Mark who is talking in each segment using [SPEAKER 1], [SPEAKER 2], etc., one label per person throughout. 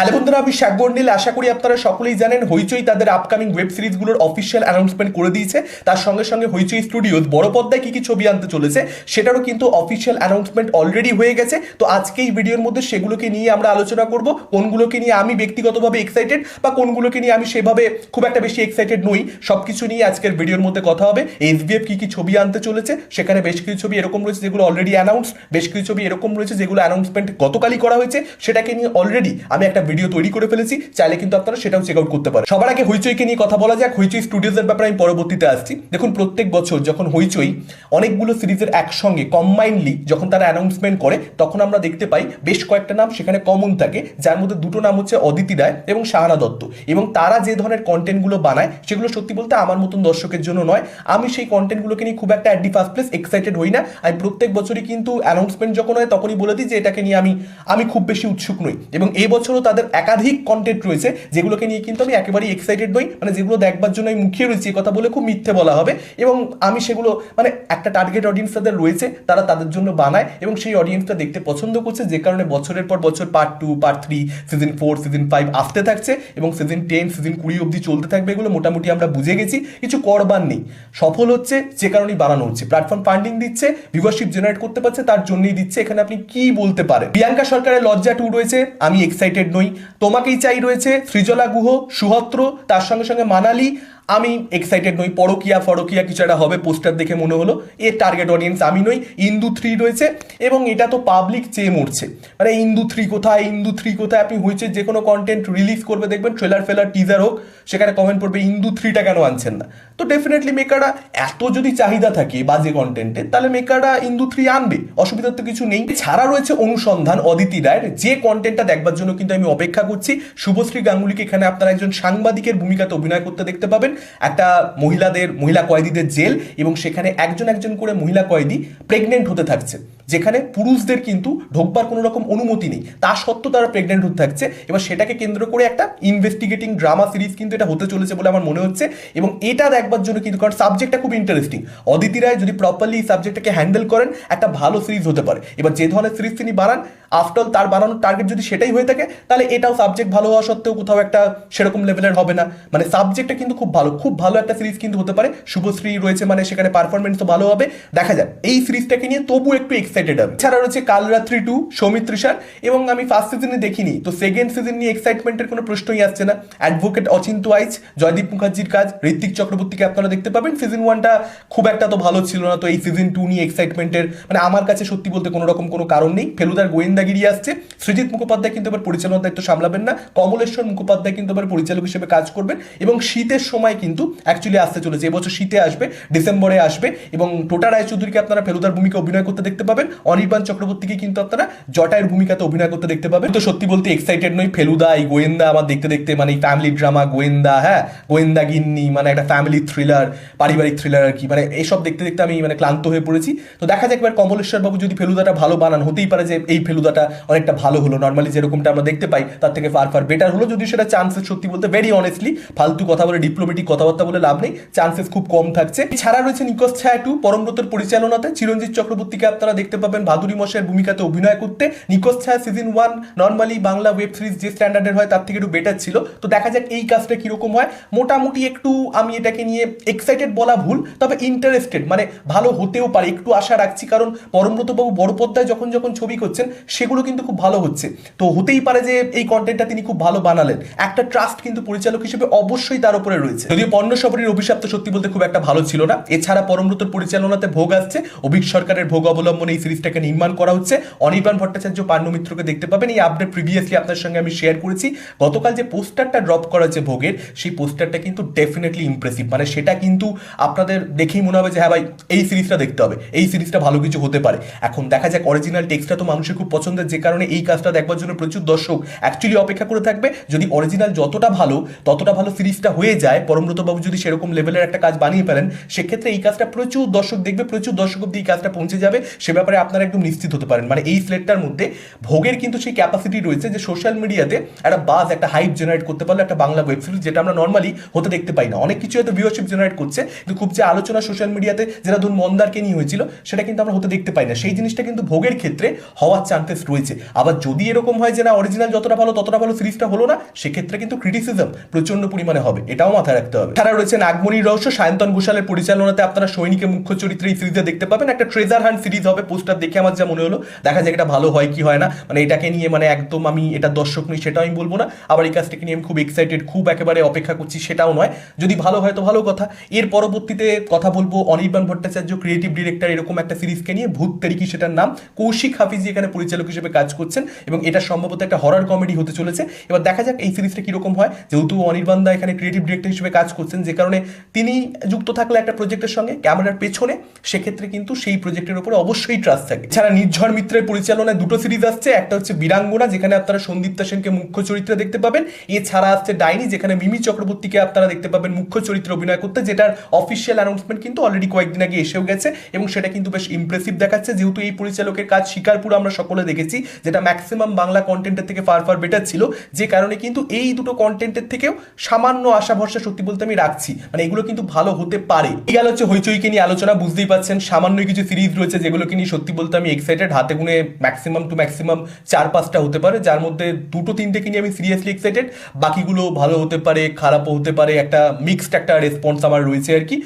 [SPEAKER 1] Halabu বন্ধুরা আমি শাক গন্ডিল আশা করি আপনারা সকলেই জানেন, হইচই তাদের আপকামিং ওয়েব সিরিজগুলোর অফিসিয়াল অ্যানাউন্সমেন্ট করে দিয়েছে। তার সঙ্গে সঙ্গে হইচই স্টুডিওজ বড় পর্দায় কি কি ছবি আনতে চলেছে, সেটারও কিন্তু অফিসিয়াল অ্যানাউন্সমেন্ট অলরেডি হয়ে গেছে। তো আজকে এই ভিডিওর মধ্যে সেগুলোকে নিয়ে আমরা আলোচনা করব, কোনগুলোকে নিয়ে আমি ব্যক্তিগতভাবে এক্সাইটেড বা কোনগুলোকে নিয়ে আমি সেভাবে খুব একটা বেশি এক্সাইটেড নই। সবকিছু নিয়ে আজকের ভিডিওর মধ্যে কথা হবে। এসবিএফ কি কি ছবি আনতে চলেছে, সেখানে বেশ কিছু ছবি এরকম রয়েছে যেগুলো অলরেডি অ্যানাউন্স বেশ কিছু ছবি এরকম রয়েছে যেগুলো অ্যানাউন্সমেন্ট গতকালই করা হয়েছে, সেটাকে নিয়ে অলরেডি আমি একটা ভিডিও তৈরি করে ফেলেছি, চাইলে কিন্তু আপনারা সেটাও চেক আউট করতে পারেন। সবার আগে হইচইকে নিয়ে কথা বলা যাক, হইচই স্টুডিওজের ব্যাপারে আমি পরবর্তীতে আসছি। দেখুন, প্রত্যেক বছর যখন হইচই অনেকগুলো সিরিজের একসঙ্গে কম্বাইনলি যখন তারা অ্যানাউন্সমেন্ট করে, তখন আমরা দেখতে পাই বেশ কয়েকটা নাম সেখানে কমন থাকে, যার মধ্যে দুটো নাম হচ্ছে অদিতি রায় এবং শাহানা দত্ত। এবং তারা যে ধরনের কন্টেন্টগুলো বানায়, সেগুলো সত্যি বলতে আমার মতন দর্শকের জন্য নয়। আমি সেই কন্টেন্টগুলোকে নিয়ে খুব একটা at the first place excited হই না। আমি প্রত্যেক বছরই কিন্তু অ্যানাউন্সমেন্ট যখন হয়, তখনই বলে দিই যে এটাকে নিয়ে আমি আমি খুব বেশি উৎসুক নই। এবং এবছরও বছরও তাদের একাধিক কন্টেন্ট রয়েছে, যেগুলোকে নিয়ে কিন্তু আমি একেবারেই এক্সাইটেড নই। মানে যেগুলো দেখবার জন্য আমি মুখিয়ে রয়েছি কথা বলে খুব মিথ্যে বলা হবে। এবং আমি সেগুলো মানে একটা টার্গেট অডিয়েন্স তাদের রয়েছে, তারা তাদের জন্য বানায় এবং সেই অডিয়েন্সটা দেখতে পছন্দ করছে, যে কারণে বছরের পর বছর part two part three season four season five আসতে থাকছে এবং সিজন টেন সিজন কুড়ি অবধি চলতে থাকবে এগুলো মোটামুটি আমরা বুঝে গেছি। কিছু করবার নেই। সফল হচ্ছে, যে কারণেই বানানো হচ্ছে। প্ল্যাটফর্ম ফান্ডিং দিচ্ছে ভিউয়ারশিপ জেনারেট করতে পারছে, তার জন্যই দিচ্ছে। এখানে আপনি কি বলতে পারেন? প্রিয়াঙ্কা সরকারের লজ্জা টু রয়েছে, আমি এক্সাইটেড নই। তোমাকেই চাই রয়েছে সৃজলা গুহ সুহত্র তার সঙ্গে সঙ্গে মানালি আমি এক্সাইটেড নই, পরকিয়া, ফরকিয়া কিছু একটা হবে পোস্টার দেখে মনে হলো এর টার্গেট অডিয়েন্স আমি নই, ইন্দু থ্রি রয়েছে, এবং এটা তো পাবলিক চেয়ে মরছে। মানে ইন্দু থ্রি কোথায়, ইন্দু থ্রি কোথায়, আপনি হয়েছে যে কোনো কন্টেন্ট রিলিজ করবে, দেখবেন ট্রেলার ফেলার টিজার হোক, সেখানে কমেন্ট করবে ইন্দু থ্রিটা কেন আনছেন না? তো ডেফিনেটলি মেকাররা এত যদি চাহিদা থাকে বাজে কন্টেন্টের তাহলে মেকাররা ইন্দু থ্রি আনবে, অসুবিধার তো কিছু নেই। ছাড়া রয়েছে অনুসন্ধান, অদিতি রায়ের যে কন্টেন্টটা দেখবার জন্য কিন্তু আমি অপেক্ষা করছি, শুভশ্রী গাঙ্গুলিকে এখানে আপনারা একজন সাংবাদিকের ভূমিকাতে অভিনয় করতে দেখতে পাবেন একটা মহিলাদের, মহিলা কয়েদিদের জেল এবং সেখানে একজন একজন করে মহিলা কয়েদি প্রেগনেন্ট হতে থাকছে যেখানে পুরুষদের কিন্তু ঢোকবার কোনো রকম অনুমতি নেই। তা সত্ত্বেও তারা প্রেগনেন্ট হতে থাকছে এবার সেটাকে কেন্দ্র করে একটা ইনভেস্টিগেটিং ড্রামা সিরিজ কিন্তু এটা হতে চলেছে বলে আমার মনে হচ্ছে এবং এটা দেখবার জন্য কিন্তু কারণ সাবজেক্টটা খুব ইন্টারেস্টিং অদিতি রায় যদি প্রপারলি এই সাবজেক্টটাকে হ্যান্ডেল করেন, একটা ভালো সিরিজ হতে পারে। এবার যে ধরনের সিরিজ তিনি বানান আফটার তার বানানোর টার্গেট যদি সেটাই হয়ে থাকে, তাহলে এটাও সাবজেক্ট ভালো হওয়া সত্ত্বেও কোথাও একটা সেরকম লেভেলের হবে না। মানে সাবজেক্টটা কিন্তু খুব ভালো খুব ভালো একটা সিরিজ কিন্তু হতে পারে। শুভশ্রী রয়েছে মানে সেখানে পারফরমেন্সও ভালো হবে। দেখা যাক, এই সিরিজটাকে নিয়ে তবু একটু এক্সাইটেড আমি। এছাড়া রয়েছে কালরাত্রি টু সৌমিত ত্রিশার এবং আমি ফার্স্ট সিজনে দেখিনি। তো সেকেন্ড সিজন নিয়ে এক্সাইটমেন্টের কোনো প্রশ্নই আসছে না। অ্যাডভোকেট অচিন্ত আইচ, জয়দীপ মুখার্জির কাজ ঋত্বিক চক্রবর্তীকে আপনারা দেখতে পাবেন। সিজন ওয়ানটা খুব একটা তো ভালো ছিল না, তো এই সিজন টু নিয়ে এক্সাইটমেন্টের মানে আমার কাছে সত্যি বলতে কোনো রকম কোনো কারণ নেই। ফেলুদার গোয়েন্দাগিরি আসছে। সৃজিত মুখোপাধ্যায় কিন্তু এবার পরিচালনার দায়িত্ব সামলাবেন না। কমলেশ্বর মুখোপাধ্যায় কিন্তু এবার পরিচালক হিসেবে কাজ করবেন। এবং শীতের সময় কিন্তু অ্যাকচুয়ালি আসতে চলেছে। এবছর শীতে আসবে, ডিসেম্বরে আসবে। এবং টোটা রায়চৌধুরীকে আপনারা ফেলুদার ভূমিকা অভিনয় করতে দেখতে পাবেন। অনির্বাণ চক্রবর্তীকে কিন্তু আপনারা জটায়ের ভূমিকাতে অভিনয় করতে দেখতে পাবেন। তো সত্যি বলতে এক্সাইটেড নই, ফেলুদা, এই গোয়েন্দা আমার দেখতে দেখতে মানে ফ্যামিলি ড্রামা গোয়েন্দা হ্যাঁ? গোয়েন্দা গিন্নি মানে একটা ফ্যামিলি থ্রিলার পারিবারিক থ্রিলার আর কি মানে এইসব দেখতে দেখতে আমি মানে ক্লান্ত হয়ে পড়েছি। তো দেখা যাক এবার কমলেশ্বর বাবু যদি ফেলুদাটা ভালো বানান, হতেই পারে যে এই ফেলুদাটা অনেকটা ভালো হলো। নর্মালি যেরকমটা আমরা দেখতে পাই, তার থেকে ফার ফার বেটার হলো। যদি সেটা চান্সেস সত্যি বলতে ভেরি অনেস্টলি ফালতু কথা বলে ডিপ্লোমেটিক কথাবার্তা বলে লাভ নেই চান্সেস খুব কম থাকছে। ছাড়া রয়েছে নিকস ছায়া টু পরমব্রতর পরিচালনাতে। চিরঞ্জিত চক্রবর্তীকে আপনারা দেখতে পাবেন ভাদুরী মশাইয়ের ভূমিকাতে অভিনয় করতে। Nikosh Chhaya season one normally Bangla web series যে স্ট্যান্ডার্ডের হয়, তার থেকে একটু বেটার ছিল। তো দেখা যাক এই কাজটা কীরকম হয়। মোটামুটি একটু আমি এটাকে নিয়ে এক্সাইটেড বলা ভুল, তবে ইন্টারেস্টেড মানে ভালো হতেও পারে। একটু আশা রাখছি, কারণ পরমব্রতবাবু বড় পর্দায় যখন যখন ছবি করছেন, সেগুলো কিন্তু খুব ভালো হচ্ছে। তো হতেই পারে যে এই কন্টেন্টটা তিনি খুব ভালো বানালেন। একটা ট্রাস্ট কিন্তু পরিচালক হিসেবে অবশ্যই তার উপরে রয়েছে। যদিও পণ্য সবরীর অভিশাপ তো সত্যি বলতে খুব একটা ভালো ছিল না। এছাড়া পরমব্রতর পরিচালনাতে ভোগ আসছে। অভিক সরকারের ভোগ অবলম্বনে সিরিজটাকে নির্মাণ করা হচ্ছে। অনির্বাণ ভট্টাচার্য পাণ্য মিত্রকে দেখতে পাবেন। এই আপডেট প্রিভিয়াসলি আপনার সঙ্গে আমি শেয়ার করেছি। গতকাল যে পোস্টারটা ড্রপ করা হচ্ছে ভোগের, সেই পোস্টারটা কিন্তু ডেফিনেটলি ইমপ্রেসিভ মানে সেটা কিন্তু আপনাদের দেখেই মনে হবে যে হ্যাঁ ভাই, এই সিরিজটা দেখতে হবে। এই সিরিজটা ভালো কিছু হতে পারে। এখন দেখা যাক অরিজিনাল টেক্সটটা তো মানুষের খুব পছন্দের। যে কারণে এই কাজটা দেখবার জন্য প্রচুর দর্শক অ্যাকচুয়ালি অপেক্ষা করে থাকবে। যদি অরিজিনাল যতটা ভালো, ততটা ভালো সিরিজটা হয়ে যায়, পরমব্রতবাবু যদি সেরকম লেভেলের একটা কাজ বানিয়ে ফেলেন, সেক্ষেত্রে এই কাজটা প্রচুর দর্শক দেখবে, প্রচুর দর্শক অব্দি এই কাজটা পৌঁছে যাবে। সে ব্যাপারে ব্যাপারে আপনারা একদম নিশ্চিত হতে পারেন। মানে এই স্লেটটার মধ্যে ভোগের কিন্তু সেই ক্যাপাসিটি রয়েছে যে সোশ্যাল মিডিয়াতে একটা বাজ একটা হাইপ জেনারেট করতে পারল একটা বাংলা ওয়েব সিরিজ যেটা আমরা নর্মালি হতে দেখতে পাই না। অনেক কিছু হয়তো ভিউয়ারশিপ জেনারেট করছে, কিন্তু খুব যে আলোচনা সোশ্যাল মিডিয়াতে যেটা ধরুন মন্দারকে নিয়ে হয়েছিল, সেটা কিন্তু আমরা হতে দেখতে পাই না। সেই জিনিসটা কিন্তু ভোগের ক্ষেত্রে হওয়ার চান্সেস রয়েছে। আবার যদি এরকম হয় যে না অরিজিনাল যতটা ভালো, ততটা ভালো সিরিজটা হলো না, সেক্ষেত্রে কিন্তু ক্রিটিসিজম প্রচণ্ড পরিমাণে হবে। এটাও মাথায় রাখতে হবে। তারা রয়েছে নাগমণির রহস্য। সায়ন্তন ঘোষালের পরিচালনাতে আপনারা সৈনিকের মুখ্য চরিত্রে এই সিরিজে দেখতে পাবেন। একটা ট্রেজার হান্ট সিরিজ হবে পোস্টার দেখে আমার যা মনে হলো, দেখা যায় এটা ভালো হয় কি হয় না। মানে এটাকে নিয়ে মানে একদম আমি এটা দর্শক নই, সেটাও আমি বলব না। আবার এই কাজটাকে নিয়ে আমি খুব এক্সাইটেড খুব একেবারে অপেক্ষা করছি, সেটাও নয়। যদি ভালো হয় তো ভালো কথা। এর পরবর্তীতে কথা বলব অনির্বাণ ভট্টাচার্য ক্রিয়েটিভ ডিরেক্টর এরকম একটা সিরিজকে নিয়ে। ভূত তেরিকি সেটার নাম। কৌশিক হাফিজি এখানে পরিচালক হিসেবে কাজ করছেন এবং এটা সম্ভবত একটা হরার কমেডি হতে চলেছে। এবার দেখা যাক এই সিরিজটা কীরকম হয়। যেহেতু অনির্বাণ দা এখানে ক্রিয়েটিভ ডিরেক্টর হিসেবে কাজ করছেন, যে কারণে তিনি যুক্ত থাকলে একটা প্রজেক্টের সঙ্গে ক্যামেরার পেছনে। সেক্ষেত্রে কিন্তু সেই প্রজেক্টের উপরে অবশ্যই ট্রাস্ট থাকে। এছাড়া নির্ঝর মিত্রের পরিচালনায় দুটো সিরিজ আসছে, একটা হচ্ছে বীরাঙ্গনা, যেখানে আপনারা সন্দীপ্তা সেনকে মুখ্য চরিত্রে দেখতে পাবেন। এছাড়া আসছে ডাইনি, যেখানে মিমি চক্রবর্তীকে আপনারা দেখতে পাবেন মুখ্য চরিত্রে অভিনয় করতে, যেটার অফিসিয়াল অ্যানাউন্সমেন্ট কিন্তু অলরেডি কয়েকদিন আগে এসেও গেছে এবং সেটা কিন্তু বেশ ইমপ্রেসিভ দেখাচ্ছে। যেহেতু এই পরিচালকের কাজ শিকারপুর আমরা সকলে দেখেছি, যেটা ম্যাক্সিমাম বাংলা কন্টেন্টের থেকে ফার ফার বেটার ছিল। যে কারণে কিন্তু এই দুটো কন্টেন্টের থেকেও সামান্য আশা ভরসা সত্যি বলতে আমি রাখছি। মানে এগুলো কিন্তু ভালো হতে পারে। এই গেল হচ্ছে হইচইকে নিয়ে আলোচনা, বুঝতেই পাচ্ছেন সামান্য কিছু সিরিজ রয়েছে যেগুলোকে নিয়ে সত্যি বলতে আমি এক্সাইটেড হাতে গুনে ম্যাক্সিমাম টু ম্যাক্সিমাম চার পাঁচটা হতে পারে, যার মধ্যে দুটো তিনটেকে নিয়ে আমি সিরিয়াসলি এক্সাইটেড বাকিগুলো ভালো হতে পারে, খারাপও হতে পারে, একটা মিক্সড একটা রেসপন্স আমার রয়েছে আর কি।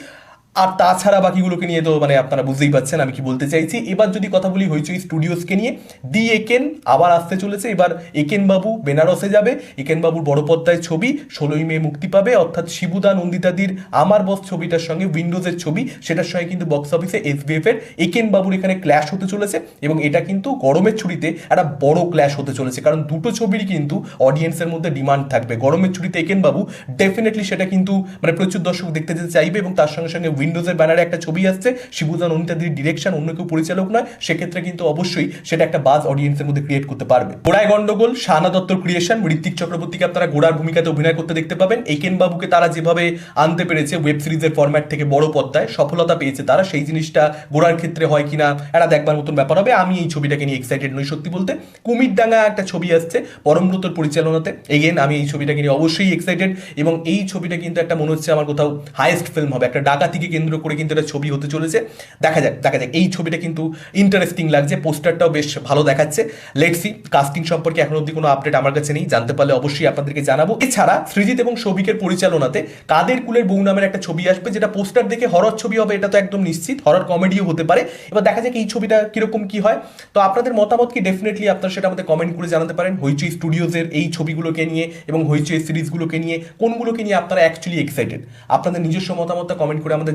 [SPEAKER 1] আর তাছাড়া বাকিগুলোকে নিয়ে তো মানে আপনারা বুঝতেই পাচ্ছেন আমি কি বলতে চাইছি। এবার যদি কথা বলি হইচই স্টুডিওসকে নিয়ে, দি একেন আবার আসতে চলেছে। এবার একেন বাবু বেনারসে যাবে। একেন বাবুর বড় পর্দায় ছবি, ষোলোই মে মুক্তি পাবে। অর্থাৎ শিবুদা নন্দিতাদির আমার বস ছবিটার সঙ্গে উইন্ডোজের ছবি, সেটার সঙ্গে কিন্তু বক্স অফিসে এসবিএফ এর একেন বাবুর এখানে ক্ল্যাশ হতে চলেছে এবং এটা কিন্তু গরমের ছুটিতে একটা বড় ক্ল্যাশ হতে চলেছে। কারণ দুটো ছবিরই কিন্তু অডিয়েন্সের মধ্যে ডিমান্ড থাকবে। গরমের ছুটিতে একেন বাবু ডেফিনেটলি সেটা কিন্তু মানে প্রচুর দর্শক দেখতে যেতে চাইবে এবং তার সঙ্গে সঙ্গে উইন্ডোজের ব্যানারে একটা ছবি আসছে, শিবুদান অনিতাদির ডিরেকশন অন্য কেউ পরিচালক নয়, সেক্ষেত্রে কিন্তু অবশ্যই সেটা একটা বাজ অডিয়েন্সের মধ্যে ক্রিয়েট করতে পারবে। গোড়ায় গন্ডগোল, শাহানা দত্তর ক্রিয়েশন ঋত্বিক চক্রবর্তীকে আপনারা গোড়ার ভূমিকাতে অভিনয় করতে দেখতে পাবেন। একেন বাবুকে তারা যেভাবে আনতে পেরেছে ওয়েব সিরিজের ফরম্যাট থেকে বড় পর্দায়, সফলতা পেয়েছে তারা, সেই জিনিসটা গোড়ার ক্ষেত্রে হয় কিনা এটা দেখবার মতন ব্যাপার হবে। আমি এই ছবিটাকে নিয়ে এক্সাইটেড নই সত্যি বলতে। কুমির ডাঙ্গা একটা ছবি আসছে পরমব্রতর পরিচালনাতে। এগেন আমি এই ছবিটাকে নিয়ে অবশ্যই এক্সাইটেড এবং এই ছবিটা কিন্তু একটা মনে হচ্ছে আমার কোথাও হাইয়েস্ট ফিল্ম হবে। একটা ডাকাতিকে কেন্দ্র করে কিন্তু একটা ছবি হতে চলেছে। দেখা যাক দেখা যাক। এই ছবিটা কিন্তু ইন্টারেস্টিং লাগছে পোস্টারটাও বেশ ভালো দেখাচ্ছে। লেটসি কাস্টিং সম্পর্কে এখন অবধি কোনো আপডেট আমার কাছে নেই। জানতে পারলে অবশ্যই আপনাদেরকে জানাব। এছাড়া সৃজিত এবং সৌভিকের পরিচালনাতে কাদের কুলের বউ নামের একটা ছবি আসবে, যেটা পোস্টার দেখে হরর ছবি হবে, এটা তো একদম নিশ্চিত। হরর কমেডিও হতে পারে। এবার দেখা যাক এই ছবিটা কীরকম কি হয়। তো আপনাদের মতামত কি? ডেফিনেটলি আপনারা সেটা আমাদের কমেন্ট করে জানাতে পারেন। হইচই স্টুডিওজের এই ছবিগুলোকে নিয়ে এবং হইচই সিরিজগুলোকে নিয়ে কোনগুলোকে নিয়ে আপনারা অ্যাকচুয়ালি এক্সাইটেড আপনাদের নিজস্ব মতামতটা কমেন্ট করে আমাদের